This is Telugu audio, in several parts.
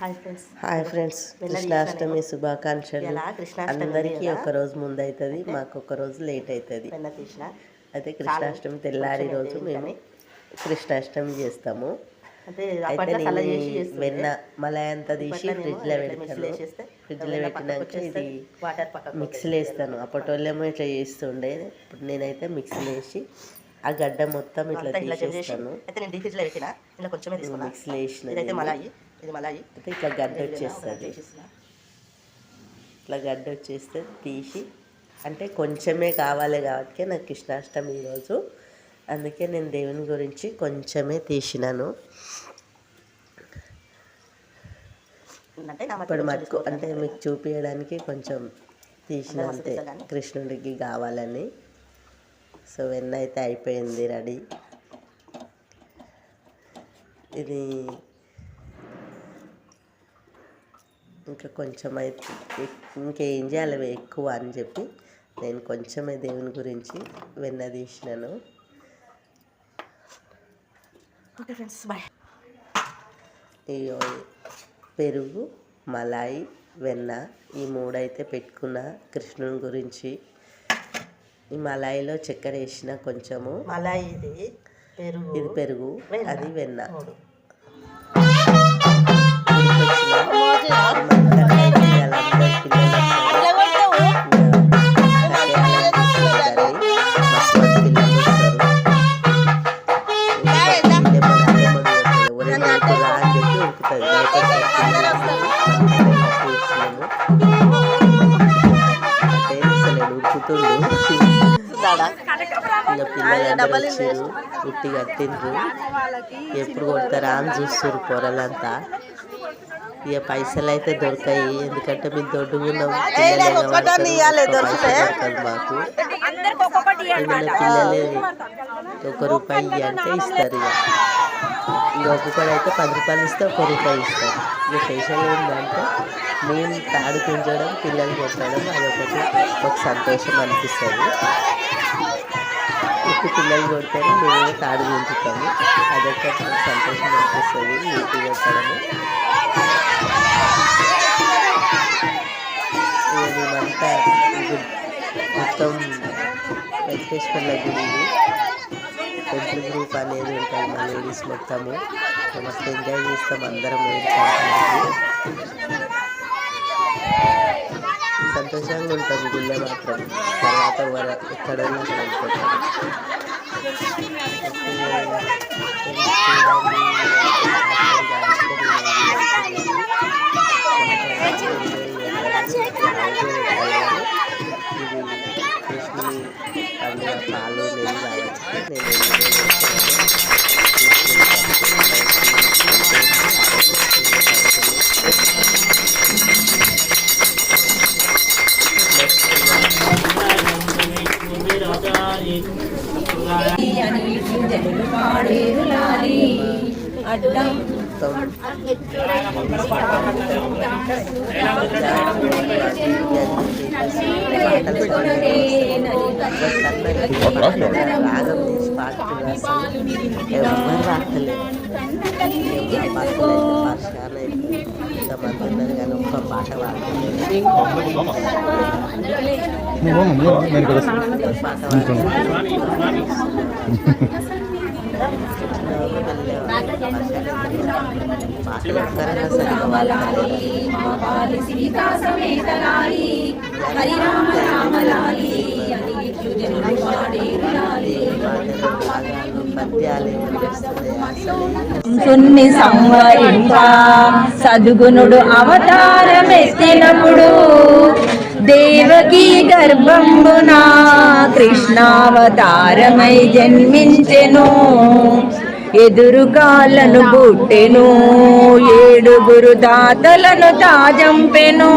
హాయ్ ఫ్రెండ్స్ కృష్ణాష్టమి శుభాకాంక్షలు. అందరికీ? ఒక రోజు ముందు అవుతుంది మాకు ఒక రోజు లేట్ అవుతుంది అయితే కృష్ణాష్టమి తెల్లారి రోజు మేము కృష్ణాష్టమి చేస్తాము. అయితే నేను. వెన్న మలై అంతా తీసి ఫ్రిడ్జ్లో పెడతాను. ఫ్రిడ్జ్లో పెట్టినాక ఇది మిక్సీలో వేస్తాను అప్పటోళ్ళేమో ఇట్లా చేస్తుండే. ఇప్పుడు నేనైతే మిక్సీలో వేసి ఆ గడ్డ మొత్తం ఇట్లా తీసేస్తాను. మిక్సీలో వేసిన ఇది అయితే ఇట్లా గడ్డ వచ్చేస్తుంది. ఇట్లా గడ్డ వచ్చేస్తే తీసి అంటే కొంచెమే కావాలి కాబట్టి నాకు కృష్ణాష్టమి ఈరోజు అందుకే నేను దేవుని గురించి కొంచెమే తీసినాను ఇప్పుడు మటుకు. అంటే మీకు చూపించడానికి కొంచెం తీసిన అంతే. కృష్ణుడికి కావాలని సో వెన్న అయితే అయిపోయింది రెడీ ఇది ఇంకా కొంచెం అయితే ఇంకేం చేయాలి? ఎక్కువ అని చెప్పి నేను కొంచెమే దేవుని గురించి వెన్న తీసినాను. Okay friends bye. ఈ పెరుగు మలాయి వెన్న ఈ మూడైతే పెట్టుకున్న కృష్ణుని గురించి. ఈ మలాయిలో చక్కెర వేసిన కొంచెము. మలాయి ఇది పెరుగు. ఇది పెరుగు. అది వెన్న. పిల్లలందరూ వచ్చారు ఉట్టి కట్టిండ్రు ఎప్పుడు కొడతారా అని చూస్తారు పొరలంతా. ఇక పైసలు అయితే దొరకాయి. ఎందుకంటే మేము దొరకదు మాకు. పిల్లలే ఒక రూపాయి అంటే ఇస్తారు ఇక. ఇక ఒక్కొక్కడు అయితే పది రూపాయలు ఇస్తే ఒక రూపాయి ఇస్తారు. ఇక స్పెషల్ ఏంటంటే మేము తాడు పెంచడం పిల్లలు కొట్టడం అదొకటి. ఒక సంతోషం అనిపిస్తుంది. ఇప్పుడు పిల్లలు కొడతారు మేము తాడు ఉంచుతాము అదొకటి నాకు సంతోషం అనిపిస్తుంది నీటి కొట్టడము మేమంతా మొత్తం వెంకటేశ్వర్ల గుడి ఇది. టెంపుల్ గ్రూప్ అనేది ఉంటుంది మా లేడీస్ మొత్తము. మేము మస్తు ఎంజాయ్ చేస్తాం అందరం. వెళ్తాము సంతోషంగా ఉంటాం గుళ్ళో మాత్రం తర్వాత వర ఎక్కడ ఉన్నా అక్కడ వెళ్ళిపోతాం కృష్ణుని పండుగ పాలు నేను కాబట్టి నేను రాగం తీసి పాడుతున్నారు అసలు ఎవరు రాస్తలేదు ఎవరి పాటలు అయితే పరిశాన ఇంతమంది ఉన్నారు కానీ ఒక్క పాట పాడలేదు పాట పాటలు ఒక్కరైనా సున్ని సంవరింప సద్గుణుడు అవతారమెత్తినప్పుడు దేవకీ గర్భంబున కృష్ణావతారమై జన్మించెను. ఎదురు కాళ్ళను బుట్టెను ఏడుగురు దాతలను తాజంపెను.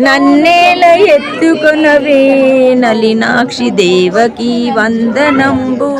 నన్నేల ఎత్తుకొనవే నలినాక్షి దేవకి వందనంబు.